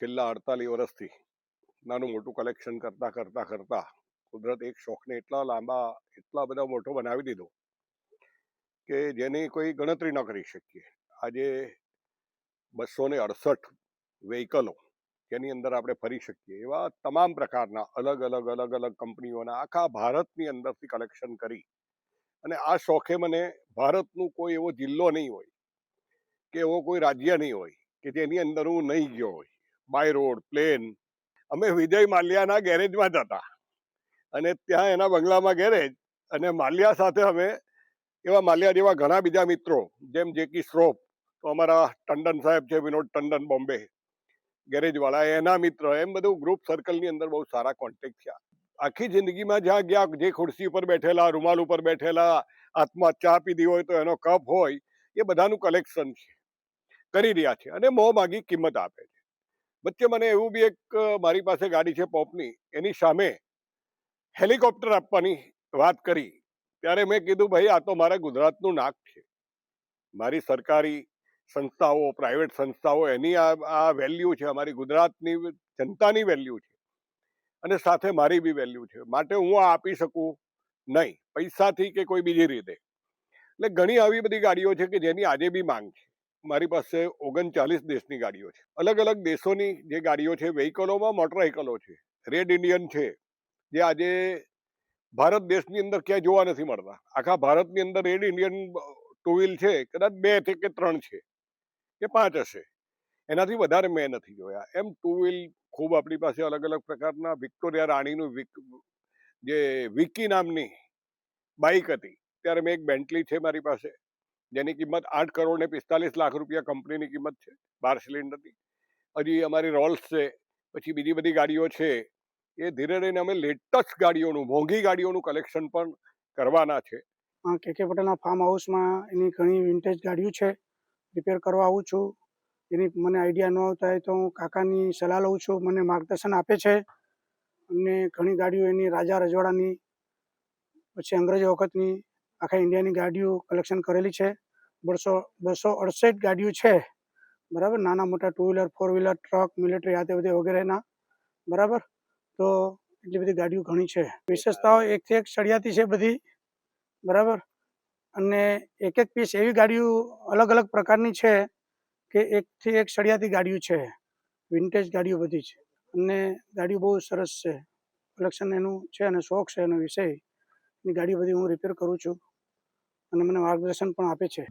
છેલ્લા અડતાલીસ વર્ષથી. નાનું મોટું કલેક્શન કરતા કરતા કરતા કુદરત એક શોખને એટલા લાંબા, એટલા બધા મોટો બનાવી દીધો કે જેની કોઈ ગણતરી ન કરી શકીએ. આજે બસો ને અડસઠ વ્હીકલો જેની અંદર આપણે ફરી શકીએ, એવા તમામ પ્રકારના અલગ અલગ અલગ અલગ કંપનીઓના આખા ભારતની અંદરથી કલેક્શન કરી. અને આ શોખે મને ભારતનું કોઈ એવો જિલ્લો નહીં હોય, કે એવો કોઈ રાજ્ય નહીં હોય, કે જેની અંદર હું નહીં ગયો હોય. By road, plane. અમે વિજય માલ્યાના ગેરેજમાં જ હતા. અને ત્યાં એના બંગલામાં ગેરેજ અને માલ્યા સાથે અમે એવા માલ્યા જેવા ઘણા બીજા મિત્રો, જેમ જેકી શ્રોફ, તો અમારા ટંડન સાહેબ છે, વિનોદ ટંડન, બોમ્બે. ગેરેજવાળા, એના મિત્ર, એમ બધું ગ્રુપ સર્કલની અંદર બહુ સારા કોન્ટેક્ટ થયા. આખી જિંદગીમાં જ્યાં ગયા, જે ખુરશી ઉપર બેઠેલા, રૂમાલ ઉપર બેઠેલા હાથમાં ચા પીધી હોય તો એનો કપ હોય, એ બધાનું કલેક્શન છે. કરી રહ્યા છે અને મોં માગી કિંમત આપે છે. વચ્ચે મને એવું બી એક મારી પાસે ગાડી છે પોપની. એની સામે હેલિકોપ્ટર આપવાની વાત કરી. ત્યારે મેં કીધું, ભાઈ, આ તો મારા ગુજરાતનું નાક છે. મારી સરકારી સંસ્થાઓ, પ્રાઇવેટ સંસ્થાઓ, એની આ આ વેલ્યુ છે, અમારી ગુજરાતની જનતાની વેલ્યુ છે. અને સાથે મારી બી વેલ્યુ છે. માટે હું આ આપી શકું નહીં. પૈસાથી કે કોઈ બીજી રીતે. એટલે ઘણી આવી બધી ગાડીઓ છે કે જેની આજે બી માંગ છે. મારી પાસે ઓગણચાલીસ દેશની ગાડીઓ છે. અલગ અલગ દેશોની જે ગાડીઓ છે, વ્હીકલોમાં મોટર વ્હીકલો છે, રેડ ઇન્ડિયન છે. જે આજે ભારત દેશની અંદર ક્યાંય જોવા નથી મળતા. આખા ભારતની અંદર રેડ ઇન્ડિયન ટુ વ્હીલ છે, કદાચ બે છે કે ત્રણ છે, કે પાંચ હશે. એનાથી વધારે મેં નથી જોયા. એમ ટુ વ્હીલ ખૂબ આપણી પાસે અલગ અલગ પ્રકારના વિક્ટોરિયા રાણીનું વિક, જે વિકી નામની બાઇક હતી. ત્યારે મેં એક બેન્ટલી છે મારી પાસે. જેની કિંમત આઠ કરોડ ને પિસ્તાલીસ લાખ રૂપિયા કંપનીની કિંમત છે, બાર સિલિન્ડરની. હજી અમારી રોલ્સ છે, પછી બીજી બધી ગાડીઓ છે, એ ધીરે ધીરે અમે લેટેસ્ટ ગાડીઓનું, મોંઘી ગાડીઓનું કલેક્શન પણ કરવાના છે. કે કે પટેલના ફાર્મ હાઉસમાં એની ઘણી વિન્ટેજ ગાડીઓ છે રિપેર કરવા આવું છું. એની મને આઈડિયા ન આવતા હોય તો હું કાકાની સલાહ લઉં છું, મને માર્ગદર્શન આપે છે. અને ઘણી ગાડીઓ એની રાજા રજવાડાની, પછી અંગ્રેજો વખતની આખા ઇન્ડિયાની ગાડીઓ કલેક્શન કરેલી છે. બસો બસો અડસઠ ગાડીઓ છે. બરાબર? નાના મોટા two wheeler four wheeler truck military આ તે બધે વગેરેના. બરાબર? તો એટલી બધી ગાડીઓ ઘણી છે. વિશેષતાઓ એકથી એક સળિયાતી છે બધી. બરાબર? અને એક એક પીસ એવી ગાડીઓ અલગ અલગ પ્રકારની છે કે એકથી એક સળિયાતી ગાડીઓ છે. વિન્ટેજ ગાડીઓ બધી છે. અને ગાડીઓ બહુ સરસ છે. કલેક્શન એનું છે અને શોખ છે એનો વિષય. એની ગાડી બધી હું રિપેર કરું છું. અને મને માર્ગદર્શન પણ આપે છે.